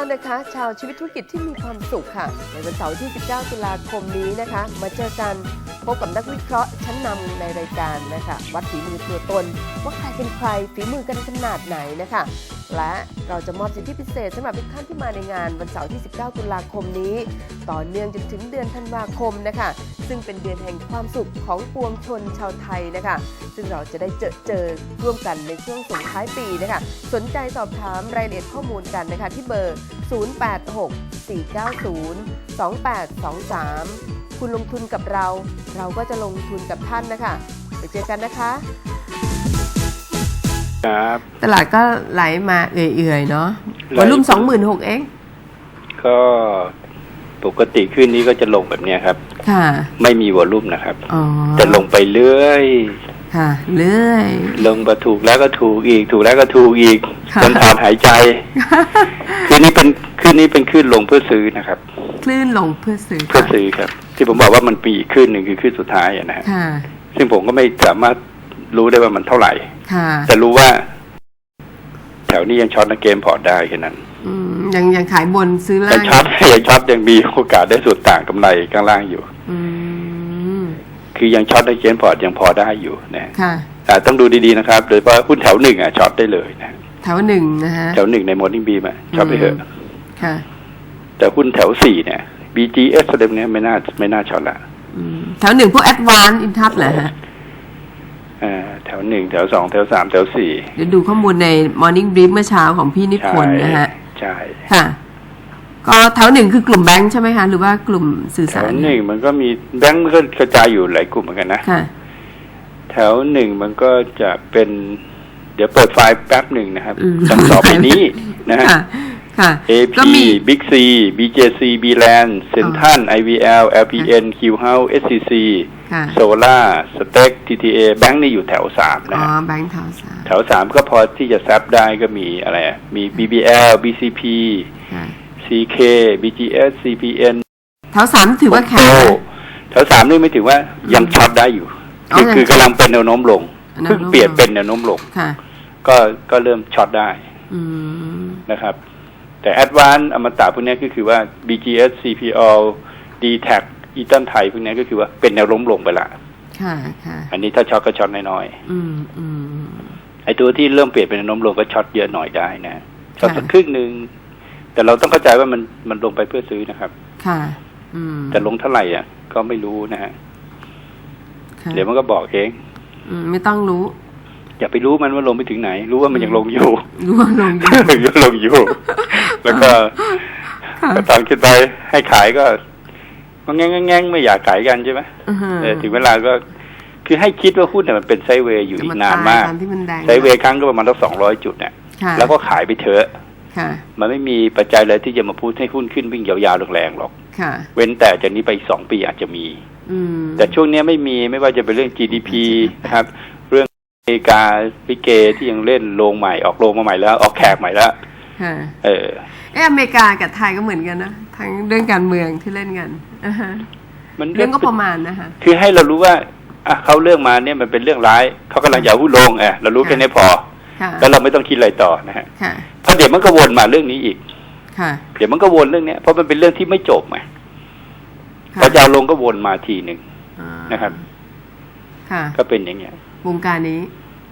านนะคะ ชาวชีวิตธุรกิจที่มีความสุขค่ะ ในวันเสาร์ที่ 19 ตุลาคมนี้นะคะ มาเจอกันพบกับนักวิเคราะห์ชั้นนำในรายการนะคะวัดฝีมือตัวตน ว่าใครเป็นใครฝีมือกันขนาดไหนนะคะ และเราจะมอบสิทธิพิเศษสำหรับทุกท่านที่มาในงานวันเสาร์ที่ 19 ตุลาคมนี้ ต่อเนื่องจนถึงเดือนธันวาคมนะคะ ซึ่งเป็นเดือนแห่งความสุขของปวงชนชาวไทยนะคะ ซึ่งเราจะได้เจอเจอร่วมกันในช่วงส่งท้ายปีนะคะ สนใจสอบถามรายละเอียดข้อมูลกันนะคะ ที่เบอร์ 086-490-2823 คุณลงทุนกับเรา เราก็จะลงทุนกับท่านนะคะไปเจอกันนะคะครับตลาดก็ไหลมาเอื่อยๆเนาะไหลวอลุ่ม26,000เอง ก็ปกติขึ้นนี้ก็จะลงแบบเนี้ยครับ ค่ะ ไม่มีวอลลุ่มนะครับอ๋อจะลงไปเรื่อยค่ะเรื่อยลงมาถูกแล้วก็ถูกอีก ถูกแล้วก็ถูกอีกค่ะจนถอนหายใจคืนนี้เป็นคืนนี้เป็นขึ้นลงเพื่อซื้อนะครับ คลื่นลงเพื่อซื้อเพื่อซื้อครับ ที่ผมบอกว่ามันปีขึ้นหนึ่งคือขึ้นสุดท้ายอะนะฮะค่ะซึ่งผมก็ไม่สามารถรู้ได้ว่ามันเท่าไหร่ค่ะแต่รู้ว่า แถวนี้ยังช็อตในเกมพอร์ตได้แค่นั้น อืมยังยังขายบนซื้อยัล่างงช็อตยังช็อตยังมีโอกาสได้ส่วนต่างกำไรข้างล่างอยู่ อืมคือยังช็อตในเกมพอร์ตยังพอได้อยู่นะค่ะอ่าต้องดูดีๆนะครับ โดยเฉพาะหุ้นแถวหนึ่งอะช็อตได้เลยนะแถวหนึ่งนะฮะแถวหนึ่งในมอร์นิ่งบีมอะช็อตไปเถอะค่ะ แต่หุ้นแถวสี่เนี่ย BGS อะไรพวกเนี้ยไม่น่าไม่น่าช็อตละอืมแถวหนึ่งพวกแอดวานซ์อินทัศเหรอฮะอ่าแถวหนึ่งแถวสองแถวสามแถวสี่เดี๋ยวดูข้อมูลใน Morning Brief เมื่อเช้าของพี่นิพนธ์นะฮะ ใช่ค่ะก็แถวหนึ่งคือกลุ่มแบงค์ใช่ไหมคะหรือว่ากลุ่มสื่อแถสาวรหนึ่งมันก็มีแบงก์มันก็กระจายอยู่หลายกลุ่มเหมือนกันนะค่ะ แถวหนึ่งมันก็จะเป็น เดี๋ยวเปิดไฟล์แป๊บหนึ่งนะครับอืมดังต่อไปนี้นะฮะ ค่ะค่ะ AP ก็มี Big C BJC Bland Central IVL LPN Q House SCC ค่ะ โซล่าสเต็ก TTA แบงค์นี่อยู่แถวสามนะอ๋อฮะ แบงค์แถวสามแถวสามก็พอที่จะซับได้ก็มีอะไรอะมี BBL BCP ค่ะ CK BGS CPN แถวสามถือว่าแข็งโอ้นะแถวสามนี่ไม่ถือว่ายังช็อตได้อยู่ อ๋อคือยังคือกำลังเป็นแนวโน้มลงแนวโน้ม เพิ่งเปลี่ยนเป็นแนวโน้มลง ค่ะ ก็ก็เริ่มช็อตได้อืมนะครับ แต่แอดวานอมตะพวกเนี้ยก็คือว่า BGS CPO d t a c อีตันไทยพวกเนี้ยก็คือว่าเป็นแนวโน้มลงไปละค่ะค่ะ อันนี้ถ้าช็อตก็ช็อตน้อยอืมอืมๆไอ้ตัวที่เริ่มเปลี่ยนเป็นแนวโน้มลงก็ช็อตเยอะหน่อยได้นะช็อตค่ะสักครึ่งหนึ่งแต่เราต้องเข้าใจว่ามันมันลงไปเพื่อซื้อนะครับ ค่ะ อืมแต่ลงเท่าไหร่อะ ก็ไม่รู้นะฮะค่ะเดี๋ยวมันก็บอกเองอืมไม่ต้องรู้อย่าไปรู้มันว่าลงไปถึงไหน รู้ว่ามันยังลงอยู่ รู้ว่าลงอยู่ยังลงอยู่ แล้วก็ค่ะก็ตอนขึ้นไปให้ขายก็ก็แง่งแง่งๆไม่อยากขายกันใช่ไหมอือฮะเออถึงเวลาก็คือให้คิดว่าหุ้นเนี่ยมันเป็นไซด์เวย์อยู่อีกนานมากตตที่มันแดงไซด์เวย์ครั้งก็ประมาณตั้งสองร้อยจุดเนี่ยค่ะแล้วก็ขายไปเถอะค่ะมันไม่มีปัจจัยเลยที่จะมาพูดให้หุ้นขึ้นวิ่งยาวๆแรงๆหรอกค่ะเว้นแต่จากนี้ไปอีกสองปีอาจจะมีอืมแต่ช่วงเนี้ยไม่มีไม่ว่าจะเป็นเรื่อง GDP นะครับ เรื่องอเมริกาพิเกที่ยังเล่นโรงใหม่ออกโรงมาใหม่แล้ว ออกแขกใหม่แล้ว ค่ะเออเอออเมริกากับไทยก็เหมือนกันนะทั้งเรื่องการเมืองที่เล่นกันอ่าฮะมันเรื่องก็ประมาณนะคะคือให้เรารู้ว่าอะเขาเรื่องมาเนี่ยมันเป็นเรื่องร้ายเขากำลังจะเอาหุ้นลงเออเรารู้แค่นี้พอค่ะแล้วเราไม่ต้องคิดอะไรต่อนะฮะค่ะเพราะเดี๋ยวมันก็วนมาเรื่องนี้อีกค่ะเดี๋ยวมันก็วนเรื่องเนี้ยเพราะมันเป็นเรื่องที่ไม่จบไงค่ะพอจะเอาลงก็วนมาทีหนึ่งอ่านะครับค่ะก็เป็นอย่างเงี้ยวงการนี้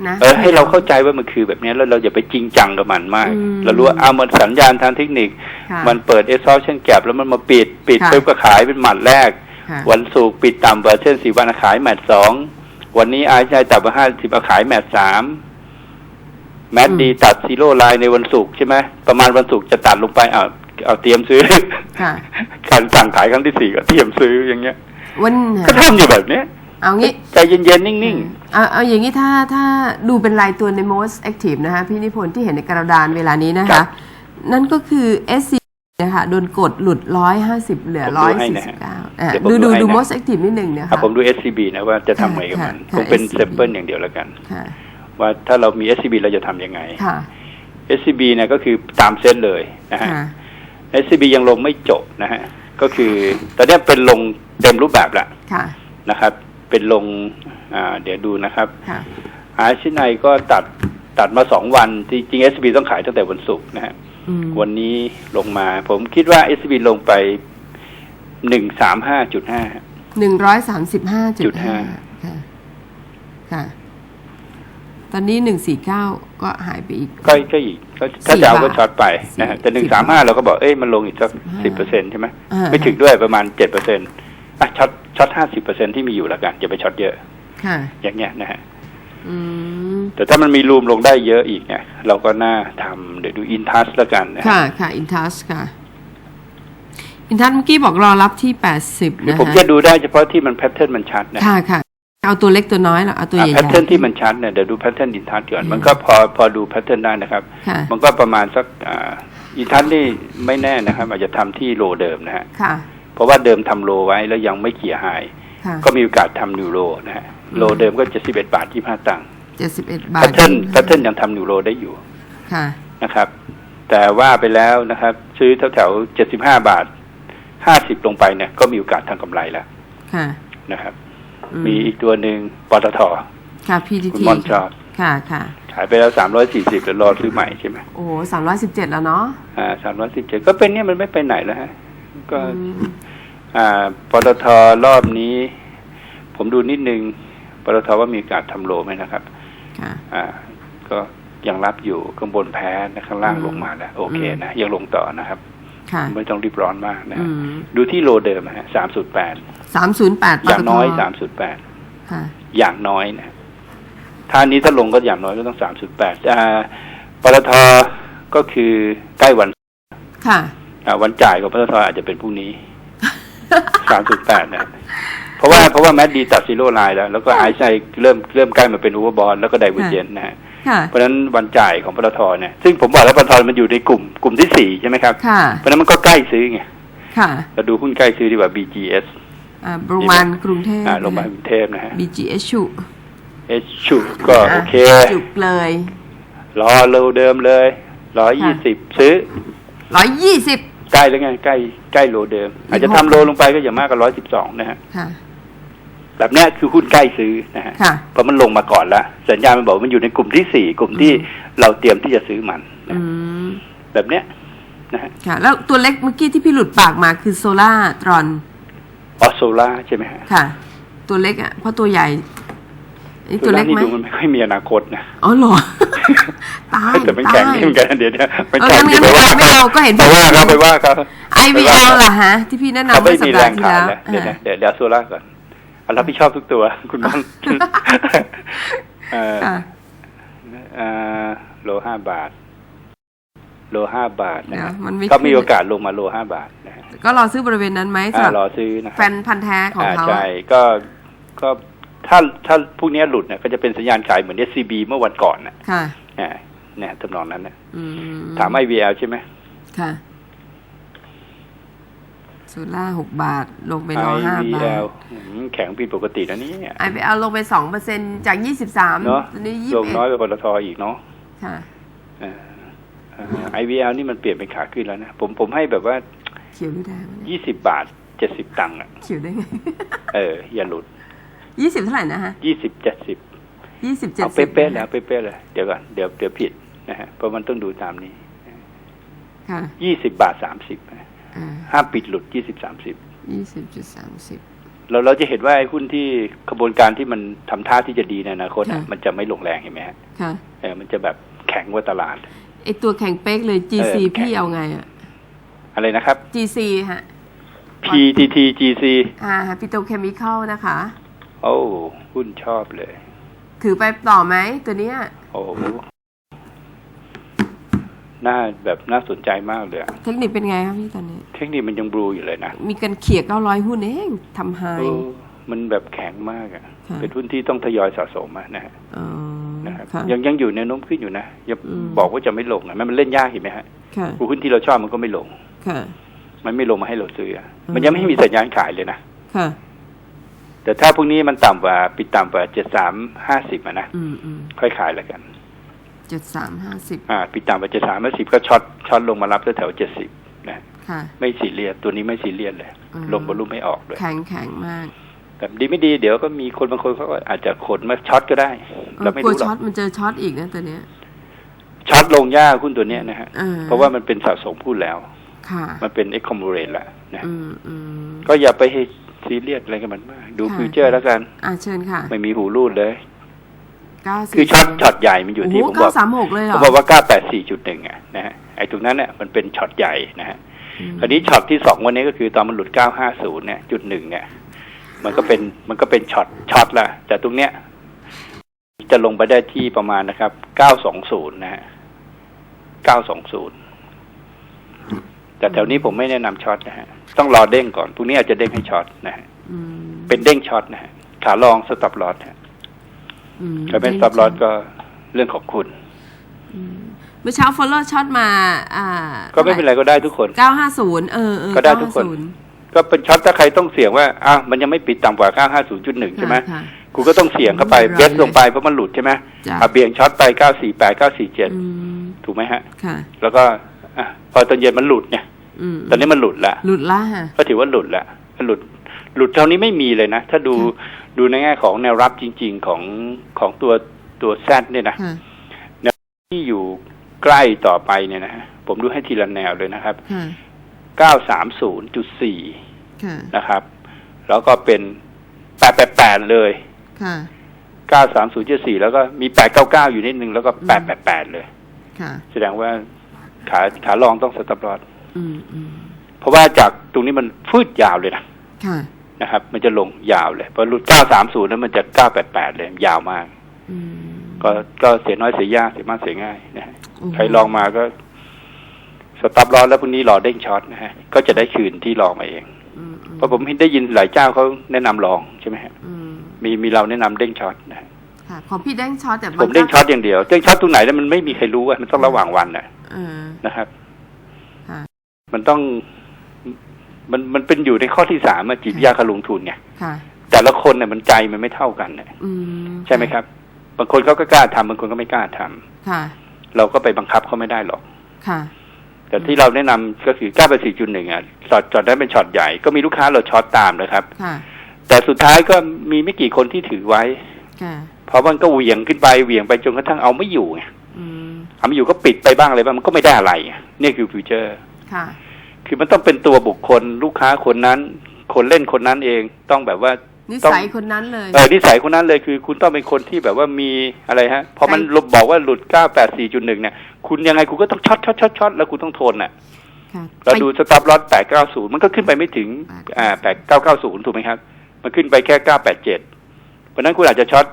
นะเออให้เราเข้าใจว่ามันคือแบบเนี้ยแล้วเราอย่าไปจริงจังกับมันมากอืมเรารู้ว่าเอามันสัญญาณทางเทคนิคค่ะมันเปิด exhaustion gap แล้วมันมาปิดปิดค่ะปุ๊บก็ขายเป็นหมัดแรกค่ะวันศุกร์ปิดต่ำกว่าเช่นสี่วันขายแมตช์สองวันนี้อาชัยต่ำกว่าห้าสิบขายแมตช์สามแมตช์ดีตัดซีโร่ไลน์ในวันศุกร์ใช่ไหมประมาณวันศุกร์จะตัดลงไปเอาเอาเตรียมซื้อค่ะการสั่งขายครั้งที่สี่ก็เตรียมซื้ออย่างเงี้ยวันก็ทำอยู่แบบเนี้ย เอางี้ใจเย็นๆ นิ่งเอาเอาอย่างนี้ถ้าถ้าดูเป็นรายตัวใน most active นะคะพี่นิพนธ์ที่เห็นในกระดานเวลานี้นะครัคะบนั่นก็คือ SC นะคะโดนกดหลุด150เหลือผมดูให้นะฮะ149อะเดี๋ยวผมดูดูดูให้ดูนะ most active นิดหนึ่งนะๆอะคะผมดู SCB นะว่าจะทำไงกับมันค่ะคงเป็นค่ะเซมเปิลอย่างเดียวแล้วกันค่ะว่าถ้าเรามี SCB เราจะทำยังไงค่ะ SCB เนี่ยก็คือตามเส้นเลยนะฮะค่ะ SCB ยังลงไม่จบนะฮะ ก็คือตอนเนี้ยเป็นลงเต็มรูปแบบแล้วค่ะนะครับ เป็นลงอ่าเดี๋ยวดูนะครับค่ะอาชินัยก็ตัดตัดมาสองวันจริงๆ SCB ต้องขายตั้งแต่วันศุกร์นะฮะอืมวันนี้ลงมา ผมคิดว่า s อ b ลงไปหนึ่งสามห้าจุดห้าหนึ่งร้อยสามสิบห้าจุดห้า5ค่ะค่ะ ตอนนี้หนึ่งสี่เก้าก็หายไปอีก ก็ก็อีกก็ถ้าสี่จะเอาบาทก็ช็อตไปนะฮะแต่หนึ่งสิบสามบาห้าทเราก็บอกเอ้ยมันลงอีกสักสิบเปอร์เซ็นต์ใช่ไหมอ่าไม่ถึงด้วยประมาณเจ็ดเปอร์เซ็นต์ อะช็อตช็อตห้าสิบเปอร์เซ็นที่มีอยู่แล้วกันอย่าไปช็อตเยอะค่ะอย่างเงี้ยนะฮะอืมแต่ถ้ามันมีรูมลงได้เยอะอีกเนี่ยเราก็น่าทำเดี๋ยวดูอินทัสแล้วกันนะฮะค่ะค่ะอินทัสค่ะ อินทัสเมื่อกี้บอกรอรับที่แปดสิบคือนะผมฮะจะดูได้เฉพาะที่มันแพทเทิร์นมันชัดนะค่ะค่ะเอาตัวเล็กตัวน้อยหรอเอาตัวใหญ่แพทเทิร์นที่มันชัดเนี่ยเดี๋ยวดูแพทเทิร์นอินทัสก่อนอืมมันก็พอพอดูแพทเทิร์นได้นะครับค่ะมันก็ประมาณสักอ่าอินทัสนี่ไม่แน่นะครับ อาจจะทำที่โลเดิมนะฮะค่ะ เพราะว่าเดิมทำโลไว้แล้วยังไม่เขี่ยหายค่ะก็มีโอกาสทำนิวโรนะฮะอืมโลเดิมก็จะสิบเอ็ดบาทยี่ห้าตังค์เจ็ดสิบเอ็ดบาแพททเทิร์นแพทเทิร์นยังทำนิวโรได้อยู่ค่ะนะครับ แต่ว่าไปแล้วนะครับ ซื้อแถวแถวเจ็ดสิบห้าบาทห้าสิบลงไปเนี่ย ก็มีโอกาสทางกำไรแล้วค่ะนะครับอืมีอีกตัวหนึ่งปตทค่ะ PTT คุณมอนชอบค่ะค่ะขายไปแล้วสามร้อยสี่สิบแล้วรอซื้อใหม่ใช่ไหมโอ้สามร้อยสิบเจ็ดแล้วเนาะอ่าสามร้อยสิบเจ็ดก็เป็นเนี่ยมันไม่ไปไหนแล้วฮะก็อืมอ่า ปตทรอบนี้ ผมดูนิดนึงปตทว่ามีโอกาสทำโลไหมนะครับค่ะอ่า ก็ยังรับอยู่ข้างบนแพ้นะข้างล่างอืมลงมาแล้วโอเคอืมนะยังลงต่อนะครับค่ะไม่ต้องรีบร้อนมากนะอืฮะมดูที่โลเดิมนะฮะสามสุดแปดสามศูนย์แปดอย่างน้อยสามสุดแปดค่ะอย่างน้อยนะถ้าอันนี้ถ้าลงก็อย่างน้อยก็ต้องสามสุดแปดอ่าปตทก็คือใกล้วันค่ะอ่าวันจ่ายของปตทอาจจะเป็นพรุ่งนี้ สามจุดแปดนะเพราะว่าเพราะว่าแมดดีตัดซีโร่ไลน์แล้ว แล้วก็ไอซ์ไซเริ่มเริ่มใกล้มาเป็นโอเวอร์บอลแล้วก็ไดเวอร์เจนนะฮะค่ะเพราะฉะนั้นวันจ่ายของปตทเนี่ยซึ่งผมบอกแล้วปตทมันอยู่ในกลุ่มกลุ่มที่สี่ใช่ไหมครับค่ะเพราะฉะนั้นมันก็ใกล้ซื้อไงค่ะเราดูหุ้นใกล้ซื้อดีกว่า BGS อ่าโรงพยาบาลกรุงเทพอ่าโรงพยาบาลกรุงเทพนะฮะ BGS ชุเอชชูก็โอเคจุกเลย รอโลเดิมเลยร้อยยี่สิบซื้อร้อยยี่สิบ ใกล้แล้วไงใกล้ใกล้โลเดิม อาจจะอีกหกทำโลลงไปก็อย่างมากก็ร้อยสิบสองนะฮะค่ะแบบเนี้ยคือหุ้นใกล้ซื้อนะฮะค่ะเพราะมันลงมาก่อนแล้วสัญญาณมันบอกว่ามันอยู่ในกลุ่มที่สี่กลุ่มที่อืมเราเตรียมที่จะซื้อมันนะอืมแบบเนี้ยนะฮะค่ะ แล้วตัวเล็กเมื่อกี้ที่พี่หลุดปากมาคือโซล่าตรอนออโซล่าใช่ไหมฮะค่ะ ตัวเล็กอะเพราะตัวใหญ่อันนี่ตัวเล็กนี่ไหมดูมันไม่ค่อยมีอนาคตนะอ๋อเหรอ ตายแต่มันตาแข็งยนี่เหมือนกันเดี๋ยวเนี่ยมันเออแข็งงั้นไปว่าไม่เอาก็เห็นไปว่าเขาไปว่าเขา IVL ล่ะฮะ ที่พี่แนะนำเขาไม่เมื่อสัปมีแรดาห์งที่ขายแล้วแล้วเดี๋ยวนะอ่าเดี๋ยวเดี๋ยวโซล่าก่อนเอารับผิดชอบทุกตัว คุณบ้างเออค่ะเอ่อโลห้าบาท โลห้าบาทนะเดี๋ยวฮะมันไม่เขามีขึ้นโอกาสลงมาโลห้าบาทนะฮะก็รอซื้อบริเวณนั้นไหมสำหอ่ารับรอซื้อนะคแฟรับนพันธ์แท้ของอ่าเขาใช่ก็ก็ถ้าถ้าพวกเนี้ยหลุดเนี่ยก็จะเป็นสัญญาณขายเหมือน SCB เมื่อวันก่อนนะค่ะ เนี่ยเนี่ยทำนองนั้นนะอืมถาม IVL ใช่ไหมค่ะโซล่าหกบาท ลงไปรอห้าบาท IVL อืมแข็งผิดปกตินะนี่ไอไปเอาลงไปสองเปอร์เซ็นจากยี่สิบสามเนาะตอนนี้ยี่ลสิงบน้อยเอ็ดกว่าปตทอีกเนาะค่ะเอ่อเอ่อ IVL นี่มันเปลี่ยนเป็นขาขึ้นแล้วนะ ผมผมให้แบบว่าเขียวหรือแดงวะเนี่ยยี่สิบบาทเจ็ดสิบตังค์อะเขียวได้ไงเออ อย่าหลุดยี่สิบเท่าไหร่นะฮะยี่สิบเจ็ดสิบยี่สิบเจ็ดเอาสิบเป๊ะๆแล้วเป๊ะๆเลยเดี๋ยวก่อนเดี๋ยวเดี๋ยวผิด นะฮะเพราะมันต้องดูตามนี้ค่ะยี่สิบบาทสามสิบอ่าห้ามปิดหลุดยี่สิบสามสิบยี่สิบจุดสามสิบเราเราจะเห็นว่าไอ้หุ้นที่ขบวนการที่มันทำท่าที่จะดีในอนาคตอะค่ะมันจะไม่ลงแรงเห็นไหมฮะค่ะเออมันจะแบบแข็งกว่าตลาดไอตัวแข่งเป๊กเลย GC เออแข่งพี่เอาไงอะอะไรนะครับ GC ฮะ PTT GC อ่าปิโตเคมีคอลนะคะ โอ้หุ้นชอบเลย ถือไปต่อไหมตัวเนี้ย โอ้โห น่าแบบน่าสนใจมากเลยอะเทคนิคเป็นไงครับพี่ตอนนี้ เทคนิคมันยังบลูอยู่เลยนะ มีกันเขี่ยเก้าร้อยหุ้นเองทำไฮเออมันแบบแข็งมากอะค่ะ เป็นหุ้นที่ต้องทยอยสะสมอะนะฮะอ๋อนะครับค่ะยังยังอยู่ในโน้มขึ้นอยู่นะอย่าอืมบอกว่าจะไม่ลงอะมันมันเล่นยากเห็นไหมฮะค่ะหุ้นที่เราชอบมันก็ไม่ลงค่ะมันไม่ลงมาให้เราซื้ออะอืมมันยังไม่มีสัญญาณขายเลยนะค่ะแต่ถ้าพวกนี้มันต่ำกว่าปิดต่ำกว่าเจ็ดสามห้าสิบอะนะอืมอืมค่อยขายแล้วกัน เจ็ดสามห้าสิบอ่าปิดต่ำกว่าเจ็ดสามห้าสิบก็ช็อตช็อตลงมารับแถวเจ็ดสิบนะค่ะไม่ซีเรียสตัวนี้ไม่ซีเรียสเลยอืมลงบอลลุ่มไม่ออกเลยแข็งแข็งมากแบบดีไม่ดีเดี๋ยวก็มีคนบางคนเขาก็อาจจะขนมาช็อตก็ได้เราไม่กลัวรู้หรช็ออกตมันเจอช็อตอีกนะตัวเนี้ยช็อตลงยากหุ้นตัวเนี้ยนะฮะอ่เพราะว่ามันเป็นสะสมหุ้นแล้วค่ะมันเป็นเอ็กคอมมูเรนแล้วนะอืมอืมก็อย่าไปให้ซีเรียสอะไรกับมันมาก ดูค่ะฟิวเจอร์แล้วกัน อ่าเชิญค่ะ ไม่มีหูรูดเลยเก้าสิบ คือช็อตช็อตใหญ่มันอยู่ที่โอ้ผมบเก้าอกสามหกเลยเหรผอมบอกว่า984.1อะนะฮะไอ้ตรงนั้นเนี่ยมันเป็นช็อตใหญ่นะฮะมคราวนี้ช็อตที่สองวันนี้ก็คือตอนมันหลุด950เนี่ยจุดหนึ่งเนี่ย มันก็เป็นมันก็เป็นช็อตช็อตละแต่ตรงเนี้ยจะลงไปได้ที่ประมาณนะครับ920นะฮะ920แต่แถวนี้ผมไม่แนะนำช็อตนะฮะ ต้องรอเด้งก่อนพรุ่งนี้อาจจะเด้งให้ช็อตนะฮะอืมเป็นเด้งช็อตนะฮะขาลองสต็อปลอสฮะอืม ถ้าเป็นสต็อปลอสก็เรื่องของคุณอืมเมื่อเช้า follow ช็อตมา อ่า ก็ไม่เป็นไรก็ได้ทุกคนเก้าห้าศูนย์เออเออก็ได้ทุกคน950ก็เป็นช็อตถ้าใครต้องเสี่ยงว่าอ้าวมันยังไม่ปิดต่ำกว่า950.1ใช่ไหมค่ะกูก็ต้องเสี่ยงเข้าไปไม่เบเป็นไรสลงไปเพราะมันหลุดใช่ไหมจ้ะอะเบี่ยงช็อตไป948อื947มถูกไหมฮะค่ะแล้วก็อะพอตอนเย็นมันหลุดเนี่ยอืมตอนนี้มันหลุดละหลุดละฮะก็ถือว่าหลุดละมันหลุด หลุดเท่านี้ไม่มีเลยนะ ถ้าดูค่ะ ดูในแง่ของแนวรับจริง ๆของของตัวตัวแซดเนี่ยนะค่ะที่อยู่ใกล้ต่อไปเนี่ยนะฮะผมดูให้ทีละแนวเลยนะครับค่ะ930.4ค่ะนะครับ แล้วก็เป็น888เลยค่ะ930.4แล้วก็มี899อยู่นิดนึงแล้วก็888เลยค่ะแสดงว่าขาขาลองต้องสต็อปลอสอืมอืมเพราะว่าจากตรงนี้มันฟืดยาวเลยนะค่ะ นะครับ มันจะลงยาวเลยพอหลุด930แล้วมันจะ988เลยยาวมากอืมก็ก็เสียน้อยเสียยากเสียมากเสียง่ายนะฮะโอ้โหใครลองมาก็สต็อปลอสแล้วพรุ่งนี้รอเด้งช็อตนะฮะก็จะได้คืนที่ลองมาเองอืมอืมเพราะผมได้ยินหลายเจ้าเขาแนะนำลองใช่ไหมฮะอืมมีมีเราแนะนำเด้งช็อตนะฮะค่ะของพี่เด้งช็อตแต่ผมเด้งช็อตอย่างเดียวเด้งช็อตตรงไหนแล้วมันไม่มีใครรู้ว่ามันต้องระหว่างวันน่ะเออนะครับค่ะมันต้อง มันมันเป็นอยู่ในข้อที่สามอะจิตวิทยาการลงทุนไงค่ะแต่ละคนเนี่ยมันใจมันไม่เท่ากันเนี่ยอืมใช่ไหมครับ บางคนเขาก็กล้าทำบางคนก็ไม่กล้าทำค่ะ เราก็ไปบังคับเขาไม่ได้หรอกค่ะแต่ที่เราแนะนำก็คือ9ไป4.1อะช็อตช็อตนั้นเป็นช็อตใหญ่ก็มีลูกค้าเราช็อตตามนะครับค่ะแต่สุดท้ายก็มีไม่กี่คนที่ถือไว้ค่ะเพราะมันก็เหวี่ยงขึ้นไปเหวี่ยงไปจนกระทั่งเอาไม่อยู่ไงอืมเอาไม่อยู่ก็ปิดไปบ้างอะไรบ้างมันก็ไม่ได้อะไรไงนี่คือฟิวเจอร์ ค่ะคือมันต้องเป็นตัวบุคคลลูกค้าคนนั้น คนเล่นคนนั้นเองต้องแบบว่านิต้องสัยคนนั้นเลยเออนิสัยคนนั้นเลยคือ คุณต้องเป็นคนที่แบบว่ามีอะไรฮะพอมันใช่ลบบอกว่าหลุด984.1เนี่ย คุณยังไงคุณก็ต้องช็อตช็อตช็อตช็อตแล้วคุณต้องทนน่ะค่ะเราไปดูสต็อปลอส890มันก็ขึ้นไปไม่ถึง อ่า8990ถูกไหมครับ มันขึ้นไปแค่987เพราะฉะนั้นคุณอาจจะช็อต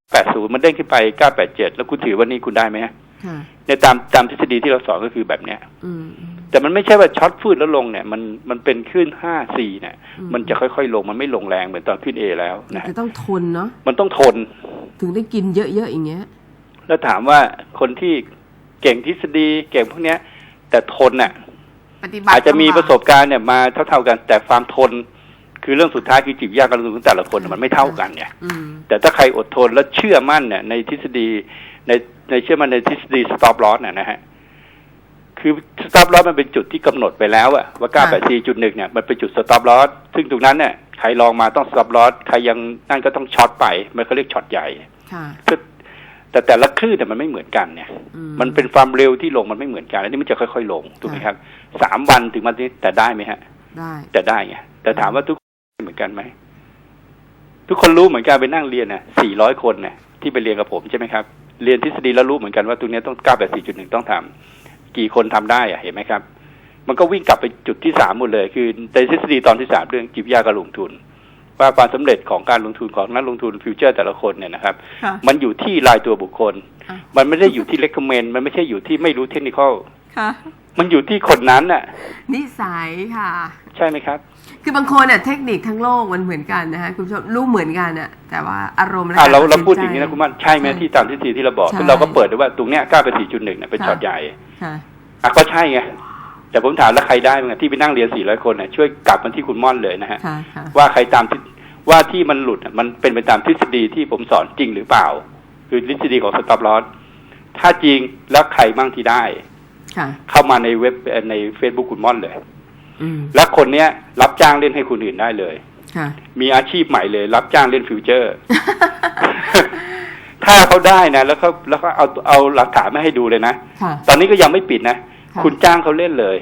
80มันเด้งขึ้นไป987แล้วคุณถือว่านี่คุณได้ไหมฮะค่ะเนี่ยตามตามทฤษฎีที่เราสอนก็คือแบบเนี้ย อืมอืม แต่มันไม่ใช่ว่าช็อตฟืดแล้วลงเนี่ย มันมันเป็นขึ้น5 4เนี่ยอืมมันจะค่อยๆลงมันไม่ลงแรงเหมือนตอนขึ้น A แล้วนะจะต้องทนเนาะมันต้องทน ถึงได้กินเยอะๆอย่างเงี้ย แล้วถามว่าคนที่เก่งทฤษฎีเก่งพวกเนี้ย แต่ทนน่ะปฏิบัติอาจจะมีลำบกประสบการณ์เนี่ยมาเท่าๆกัน แต่ความทนคือเรื่องสุดท้ายคือจิตวิทยาการลงทุนของแต่ละคนน่ะมันไม่เท่ากันเนี่ยอืมแต่ถ้าใครอดทนและเชื่อมั่นเนี่ยในทฤษฎีในในเชื่อมั่นในทฤษฎี stop loss เนี่ยนะฮะ คือ stop loss มันเป็นจุดที่กำหนดไปแล้วอะว่า984.1เนี่ยมันเป็นจุด stop loss ซึ่งตรงนั้นเนี่ยใครลองมาต้อง stop loss ใครยังนั่นก็ต้องช็อตไปมันเขาเรียกช็อตใหญ่ค่ะแต่แต่ละคลื่นเนี่ยมันไม่เหมือนกันเนี่ยอืมันเป็นความเร็วที่ลงมันไม่เหมือนกัน อันนี้มันจะค่อยๆลงถูกไหมครับสามวันถึงวันนี้แต่ได้ไหมฮะ ได้แต่ได้ไงแต่ถามว่าทุกคนเหมือนกันไหมทุกคนรู้เหมือนกันไปนั่งเรียนน่ะสี่ร้อยคนน่ะที่ไปเรียนกับผมใช่ไหมครับ เรียนทฤษฎีแล้วรู้เหมือนกันว่าตรงเนี้ยต้องเก้าแปดสี่จุดหนึ่งต้องทำ กี่คนทำได้อะเห็นไหมครับ มันก็วิ่งกลับไปจุดที่สามหมดเลย คือในทฤษฎีตอนที่สามเรื่องจิตวิทยาการลงทุน ว่าความสำเร็จของการลงทุนของนักลงทุนฟิวเจอร์แต่ละคนเนี่ยนะครับค่ะมันอยู่ที่รายตัวบุคคลอะมันไม่ได้อยู่ที่ recommend มันไม่ใช่อยู่ที่ไม่รู้เทคนิคค่ะมันอยู่ที่คนนั้นน่ะ นิสัยค่ะ ใช่ไหมครับ คือบางคนอะเทคนิคทั้งโลกมันเหมือนกันนะฮะคุณผู้ชมรู้เหมือนกันอะ แต่ว่าอารมณ์และอ่าเรากตัเราสินพูดอย่างนี้นะคุณมันใช่ไหมใช่ที่ตามทฤษฎีที่เราบอกใช่ซึ่งเราก็เปิดด้วยว่าตรงเนี้ย9ไป4.1เนี่ยเป็นค่ะช็อตใหญ่ ค่ะอะก็ใช่ไงแต่ผมถามแล้วใครได้มั้งที่ไปนั่งเรียน400คนน่ะช่วยกลับมาที่คุณม่อนเลยนะฮะค่ะค่ะว่าใครตามที่ว่าที่มันหลุดอะมันเป็นไปตามทฤษฎีที่ผมสอนจริงหรือเปล่า คือทฤษฎีของสต็อปลอสถ้าจริงแล้วใครบ้างที่ได้ค่ะเข้ามาในเว็บเอ่อใน Facebook คุณม่อนเลยอืมและคนเนี้ย รับจ้างเล่นให้คนอื่นได้เลยค่ะมีอาชีพใหม่เลย รับจ้างเล่นฟิวเจอร์ ถ้าเขาได้นะแล้วเขาแล้วเขาเอาเอาหลักฐานมาให้ดูเลยนะค่ะตอนนี้ก็ยังไม่ปิดนะค่ะคุณจ้างเขาเล่นเลย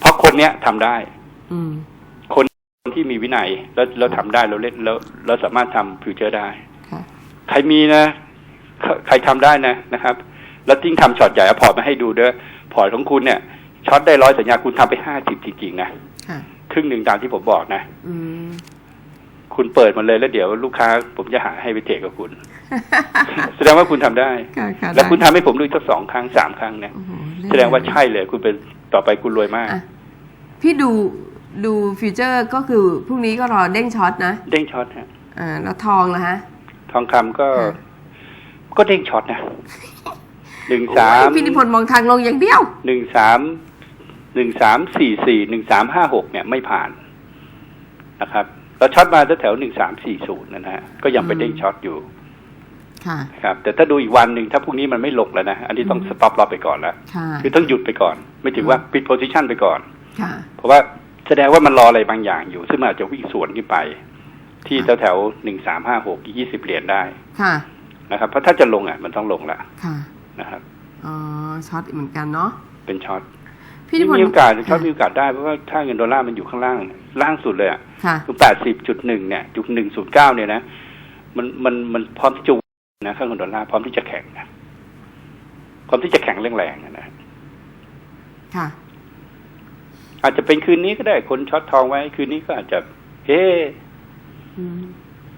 เพราะคนเนี้ยทำได้ อืมคนที่มีวินัยแล้วเราทำได้เราเล่นแล้วเราสามารถทำฟิวเจอร์ได้ค่ะใครมีนะใครใครทำได้นะนะครับ แล้วทิ้งทำช็อตใหญ่เอาพอร์ตมาให้ดูด้วยพอร์ตของคุณเนี่ยช็อตได้ร้อยสัญญาคุณทำไปห้าสิบจริงๆนะค่ะครึ่งหนึ่งตามที่ผมบอกนะอืม คุณเปิดมาเลยแล้วเดี๋ยวลูกค้า ผมจะหาให้ไปเทรดกับคุณ แสดงว่าคุณทำได้ค่ะค่ะแล้วคุณได้ทำให้ผมดูอีกสักสองครั้งสามครั้งเนี่ยโอ้โหเล่นแสดงว่าใช่เลย คุณเป็นต่อไปคุณรวยมากอะพี่ดูดูฟิวเจอร์ก็คือพรุ่งนี้ก็รอเด้งช็อตนะ เด้งช็อตฮะอ่าแล้วทองละฮะ ทองคำก็ค่ะก็เด้งช็อตนะหนึ่งสามโอ้ยพี่นิพนธ์มองทางลงอย่างเดียวหนึ่งสามหนึ่งสามสี่สี่หนึ่งสามห้าหกเนี่ยไม่ผ่านนะครับ เราช็อตมาแถวหนึ่งสามสี่ศูนย์นะฮะก็ยังไปอืมเด้งช็อตอยู่ค่ะครับ แต่ถ้าดูอีกวันหนึ่งถ้าพรุ่งนี้มันไม่ลงแล้วนะ อันนี้ต้องอืมสต็อปรอไปก่อนแล้วค่ะคือต้องหยุดไปก่อน ไม่ถึงว่าปิดโพซิชันไปก่อนค่ะเพราะว่าแสดงว่ามันรออะไรบางอย่างอยู่ ซึ่งมันอาจจะวิ่งสวนขึ้นไป ที่แถวแถวหนึ่งสามห้าหกยี่สิบเหรียญได้ค่ะนะครับเพราะถ้าจะลงอะมันต้องลงละค่ะนะครับอ๋อช็อตอีกเหมือนกันเนาะเป็นช็อตพี่นิพนธ์มีโอกาสช็อตค่ะมีโอกาสได้เพราะว่าถ้าเงินดอลลาร์มันอยู่ข้างล่างล่างสุดเลยอะ ค่ะคือแปดสิบจุดหนึ่งเนี่ยจุดหนึ่งศูนย์เก้าเนี่ยนะมันมันมันพร้อมที่จะนะค่าเงินดอลลาร์พร้อมที่จะแข็งนะพร้อมที่จะแข็งแรงๆนะค่ะ อาจจะเป็นคืนนี้ก็ได้ คนช็อตทองไว้ คืนนี้ก็อาจจะ เฮอืม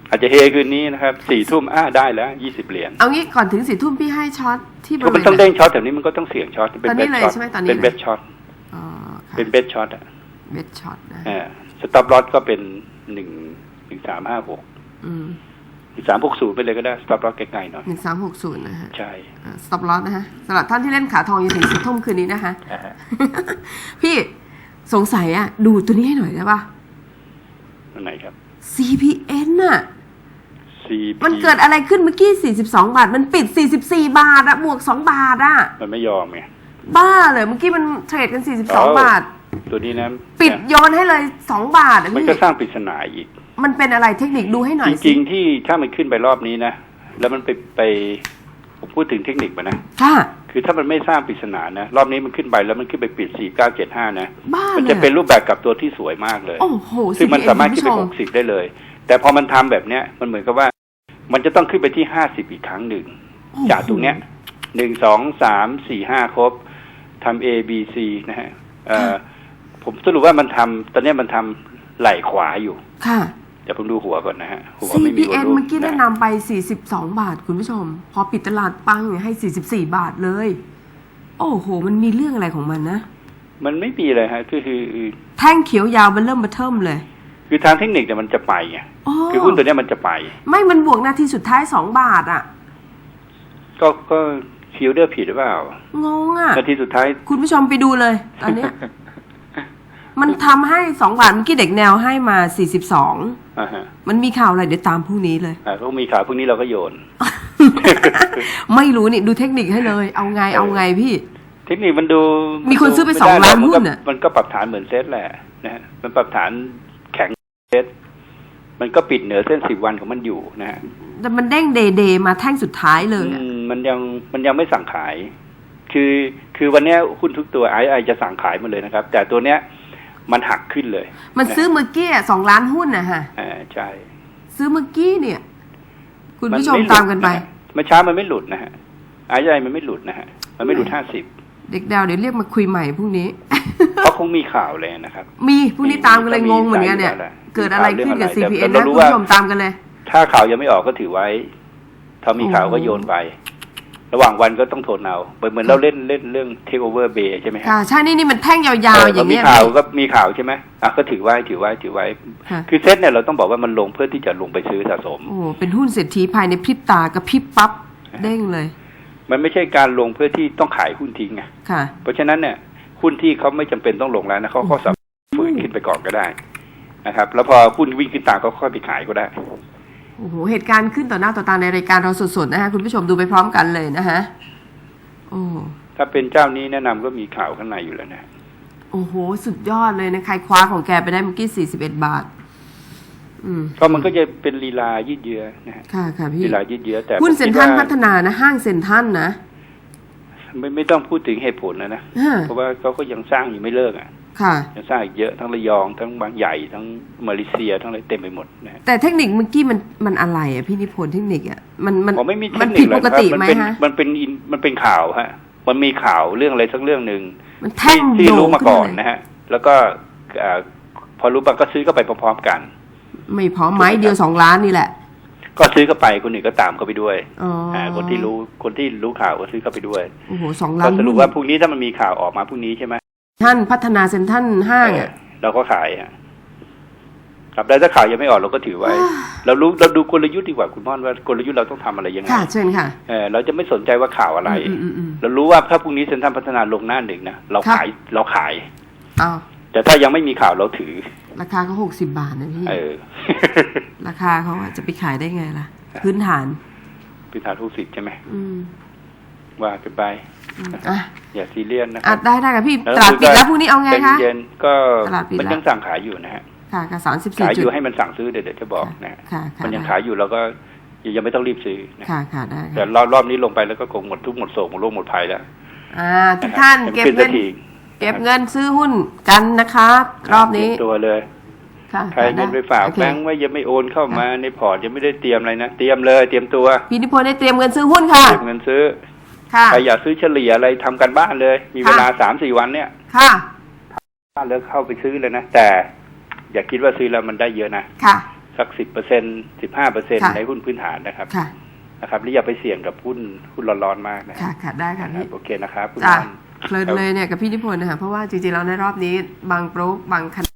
อาจจะเฮคืนนี้นะครับสี่ทุ่มอ้าได้แล้วยี่สิบเหรียญเอางี้ก่อนถึงสี่ทุ่มพี่ให้ช็อตที่บก็ริเวมันณต้องไหนเด้งช็อตแต่นี้มันก็ต้องเสี่ยงช็อตเป็นตอนเบนี้สเลยช็อตใช่ไหมตอนนี้เป็นเลยเบสช็อตอ๋อค่ะเป็นเบสช็อตอะเบสช็อตนะเออ สต็อปลอสก็เป็นหนึ่งหนึ่งสามห้าหกอืมหนึ่งสามหกศูนย์ไปเลยก็ได้สต็อปลอสใกล้ๆหน่อยหนึ่งสามหกศูนย์นะฮะ ใช่สต็อปลอสนะฮะสำหรับท่านที่เล่นขาทองจนถึงสี่ทุ่มคืนนี้นะคะอ่าฮะพี่สงสัยอะดูตัวนี้ให้หน่อยได้ปะอันไหนครับ CPN น่ะ CP มันเกิดอะไรขึ้นเมื่อกี้ 42 บาท มันปิด 44 บาทอะบวก 2 บาทอะมันไม่ยอมไง บ้าเลยเมื่อกี้มันเทรดกันอ๋อ42 บาท ตัวนี้นะปิดโยนให้เลย2บาทอะมันพี่ก็สร้างปริศนาอีก มันเป็นอะไรเทคนิคดูให้หน่อจยสิริงๆที่ถ้ามันขึ้นไปรอบนี้นะ แล้วมันไปไปผมพูดถึงเทคนิคมานะ ค่ะ คือถ้ามันไม่สร้างปริศนานะ รอบนี้มันขึ้นไปแล้วมันขึ้นไปปิดสี่เก้าเจ็ดห้านะ บ้ามันเลยจะเป็นรูปแบบกับตัวที่สวยมากเลย โอ้โหซึ่งมัน CPN สามารถขึ้นไปคุณหผู้ชกสิบได้เลย แต่พอมันทำแบบเนี้ย มันเหมือนกับว่า มันจะต้องขึ้นไปที่ห้าสิบอีกครั้งหนึ่งโอ้โหจากตรงเนี้ยหนึ่งสองสามสี่ห้าครบทำ A B C นะฮะเอ่อ ผมสรุปว่ามันทำตอนเนี้ยมันทำไหล่ขวาอยู่ ค่ะเดี๋ยวผมดูหัวก่อนนะฮะ หัวไม่มีวอล CPN ลุ่มเมื่อกี้แนะนะนำไป 42 บาทคุณผู้ชม พอปิดตลาดปังให้ 44 บาทเลย โอ้โห มันมีเรื่องอะไรของมันนะ มันไม่มีเลยฮะ คือคือแท่งเขียวยาวมันเริ่มมาเทิมเลย คือทางเทคนิคเนี่ยมันจะไปไงโอ้คือหุ้นตัวเนี้ยมันจะไป ไม่มันบวกนาทีสุดท้าย2บาทอะก็ก็ฟิลเดอร์ผิดหรือเปล่างงอะนาทีสุดท้าย คุณผู้ชมไปดูเลยตอนเนี้ย มันทำให้2บาทเมื่อกี้เด็กแนวให้มา42อ่าฮะมันมีข่าวอะไรเดี๋ยวตามพรุ่งนี้เลย อ่าพวกมีข่าวพวกนี้เราก็โยน ไม่รู้นี่ดูเทคนิคให้เลย เอาไงเอาไงพี่ เทคนิคมันดูมีคนซื้อไปม่สองด้ล้านมัหุ้ก็นน่ะมันก็ปรับฐานเหมือนเซตแหละนะฮะมันปรับฐานแข็งเซตมันก็ปิดเหนือเส้นสิบวันของมันอยู่นะฮะแต่มันเด้งเดย์เดย์มาแท่งสุดท้ายเลยอะอืมมันยังมันยังไม่สั่งขาย คือคือวันเนี้ยหุ้นทุกตัวไอไอจะสั่งขายหมาเลยนะครับ แต่ตัวเนี้ย มันหักขึ้นเลย มันซื้อเมื่อกี้อะสองล้านหุ้นนะฮะอ่าใช่ ซื้อเมื่อกี้เนี่ย คุณผู้ชมไหลุดตามกันไปะฮะเมื่อเช้ามันไม่หลุดนะฮะไอไอมันไม่หลุดนะฮะ มันไม่หลุดห้าสิบ เด็กดาวเดี๋ยวเรียกมาคุยใหม่พรุ่งนี้เพราะคงมีข่าวเลยนะครับ มีพรุ่งนี้ตามกันเลยงงเหมือนกันเนี่ยมีข่าวเกิดอะไรขึ้นกับเรื่องอะไร CPN แต่นะเรารู้คุณว่าผู้ชมตามกันเลย ถ้าข่าวยังไม่ออกก็ถือไว้ ถ้ามีข่าวก็โอ้โยนไป ระหว่างวันก็ต้องทนเอาเหมือนเหมือนเราเล่นเล่นเรื่อง take over bay ใช่ไหมฮะค่ะใช่นี่นี่มันแท่งยาวๆอย่างมีเงี้ยข่าวก็มีข่าวใช่ไหมอะก็ถือไว้ถือไว้ถือไว้ค่ะคือเซตเนี่ยเราต้องบอกว่ามันลงเพื่อที่จะลงไปซื้อสะสมโอ้โหเป็นหุ้นเศรษฐีภายในพริบตากระพริบปั๊บเด้งเลย มันไม่ใช่การลงเพื่อที่ต้องขายหุ้นทิ้งไงค่ะเพราะฉะนั้นเนี่ยหุ้นที่เขาไม่จำเป็นต้องลงแล้วนะเขาก็สามารถฝืนขึ้นไปก่อนก็ได้นะครับ แล้วพอหุ้นวิ่งขึ้นตามก็ค่อยไปขายก็ได้ โอ้โหเหตุการณ์ขึ้นต่อหน้าต่อตาในรายการเราสดๆนะฮะคุณผู้ชมดูไปพร้อมกันเลยนะฮะโอ้ถ้าเป็นเจ้านี้แนะนำก็มีข่าวข้างในอยู่แล้วนะโอ้โห สุดยอดเลยนะใครคว้าของแกไปได้เมื่อกี้41บาทอืมก็มันก็จะเป็นลีลายืดเยื้อนะฮะค่ะค่ะพี่ลีลายืดเยื้อแต่หุ้นผมเซ็นคิดทรัลว่าพัฒนานะห้างเซ็นทรัลนะไม่ไม่ต้องพูดถึงเหตุผลนะนะอ่าเพราะว่าเขาก็ยังสร้างอยู่ไม่เลิกอะ ค่ะยังสร้างอีกเยอะทั้งระยองทั้งบางใหญ่ทั้งมาเลเซียทั้งอะไรเต็มไปหมดนะฮะแต่เทคนิคเมื่อกี้มันมันอะไรอะพี่นิพนธ์เทคนิคอะมันมันผมไม่มีเทมัคนนิผิคดหรปอกกครับติมันไหมเป็นฮะมันเป็นอินมันเป็นข่าวฮะ มันมีข่าวเรื่องอะไรสักเรื่องหนึ่งมันแท่ที่งที่โด่รู้งมาขึ้นก่อนเลยนะฮะ แล้วก็เอ่อพอรู้ปั๊บก็ซื้อเข้าไปพร้อมๆกัน ไม่พอไม้เดียวสองล้านนี่แหละ ก็ซื้อเข้าไปคนอื่นก็ตามเข้าไปด้วยอ๋ออ่าคนที่รู้คนที่รู้ข่าวก็ซื้อเข้าไปด้วยโอ้โหสองล้าก็นสรุปว่าพรุ่งนี้ถ้ามันมีข่าวออกมาพรุ่งนี้ใช่ไหม ท่านพัฒนาเซ็นทรัลห้างอะเออเราก็ขายฮะครับแล้วถ้าข่าวยังไม่ออกเราก็ถือไว้ เรารู้เราดูกลยุทธ์ดีกว่าคุณพ่อนว่ากลยุทธ์เราต้องทำอะไรยังไงค่ะเชิญค่ะเออเราจะไม่สนใจว่าข่าวอะไรอืมอืมอืมเรารู้ว่าถ้าพรุ่งนี้เซ็นทรัลพัฒนาลงหน้าหนึ่งนะเราครับขายเราขายอ้าวแต่ถ้ายังไม่มีข่าวเราถือ ราคาก็หกสิบาทนะพี่เออ ราคาเขาอะจะไปขายได้ไงล่ะ พื้นฐานพิธาทุกสิทธิ์ใช่ไหมอืมว่ากันไป อืมอะอย่าซีเรียสนะคอะรับได้ได้ค่ะพี่แล้วตลาดปิดก็แล้วพรุ่งนี้เอาไงใจคะ เย็นๆก็ตลาดปิดมันแล้วยังสั่งขายอยู่นะฮะค่ะค่ะสามสิบสี่ขายอจุด ยู่ให้มันสั่งซื้อเดี๋ยวเดี๋ยวจะบอกนะฮะค่ะค่ะ มันยังได้ขายอยู่เราก็ยังไม่ต้องรีบซื้อนะค่ะค่ะได้แต่ค่ะรอบรอบนี้ลงไปแล้วก็คงหมดทุกข์หมดโศกหมดโรคหมดภัยแล้วอ่าทุกท่านให้มัเก็บขึ้นเงิสันทีเก็บเงินซื้อหุ้นกันนะคะรอบนี้เตรียมตัวเลย ค่ะใครเงินไปฝากโอเค แบงค์ไว่ายังไม่โอนเข้ามาในพอร์ตยังไม่ได้เตรียมอะไรนะ เตรียมเลยเตรียมตัวพี่นิพนธ์ได้เตรียมเงินซื้อหุ้นค่ะเตรียมเงินซื้อค่ะ ใครอยากซื้อเฉลี่ยอะไรทำกันบ้านเลย มีเวลาสามสี่วันเนี่ย ค่ะบ้านแล้วเข้าไปซื้อเลยนะ แต่ อย่าคิดว่าซื้อแล้วมันได้เยอะนะค่ะ สักสิบเปอร์เซ็นสิบห้าเปอร์เซ็นค่ะในหุ้นพื้นฐานนะครับค่ะนะครับแล้วอย่าไปเสี่ยงกับหุ้นหุ้นร้อนๆมากนะค่ะค่ะได้ค่ะครัพี่บโอเคนะครับคุณจ้ะท่านเพลินเลยเนี่ยกับพี่นิพนธ์นะคะเพราะว่าจริงๆแล้วในรอบนี้บางโปรกบางขนาด